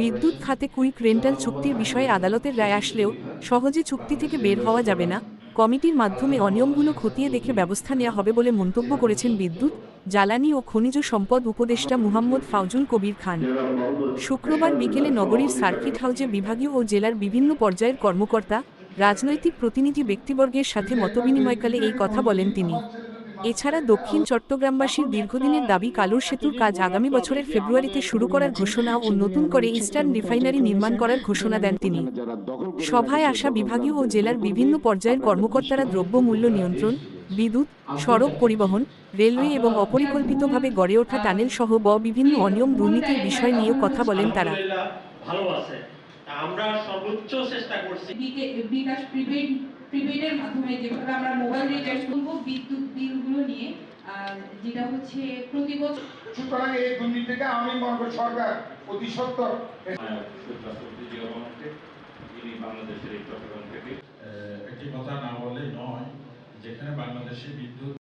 বিদ্যুৎ খাতে quick rental চুক্তির বিষয়ে আদালতের রায় আসলেও সহজে চুক্তি থেকে বের হওয়া যাবে না। কমিটির মাধ্যমে অনিয়মগুলো খতিয়ে দেখে ব্যবস্থা নেওয়া হবে বলে মন্তব্য করেছেন বিদ্যুৎ, জ্বালানি ও খনিজ সম্পদ উপদেষ্টা মুহাম্মদ ফাউজুল কবির খান। শুক্রবার বিকেলে নগরীর সার্কিট হাউজে বিভাগীয় ও জেলার বিভিন্ন পর্যায়ের কর্মকর্তা, রাজনৈতিক প্রতিনিধি ব্যক্তিবর্গের সাথে মতবিনিময়কালে এই কথা বলেন তিনি। এছাড়া দক্ষিণ চট্টগ্রামবাসীর দীর্ঘদিনের দাবি কালুর সেতুর কাজ আগামী বছরের ফেব্রুয়ারিতে শুরু করার ঘোষণা ও নতুন করে ইস্টার্ন রিফাইনারি নির্মাণ করার ঘোষণা দেন তিনি। সভায় আসা বিভাগীয় ও জেলার বিভিন্ন পর্যায়ের কর্মকর্তারা দ্রব্যমূল্য নিয়ন্ত্রণ বিদ্যুৎ সড়ক পরিবহন রেলওয়ে এবং অপরিকল্পিতভাবে গড়ে ওঠা টানেল সহ ব বিভিন্ন অনিয়ম দুর্নীতির বিষয় নিয়ে কথা বলেন তারা। ভালো আছে আমরা সর্বোচ্চ চেষ্টা করছি। বিকে- বিকাশ প্রিপেড প্রিপেডের মাধ্যমে যেভাবে আমরা মোবাইল রিচার্জ করব বিদ্যুৎ বিলগুলো নিয়ে আর যেটা হচ্ছে প্রতি বছর সুতরাং এই দুর্নীতিকে আমি মনে করি সরকার অতি সত্তর যিনি বাংলাদেশের এই চট্টগ্রাম থেকে একটি কথা না বলে নয় যেখানে বাংলাদেশে বিদ্যুৎ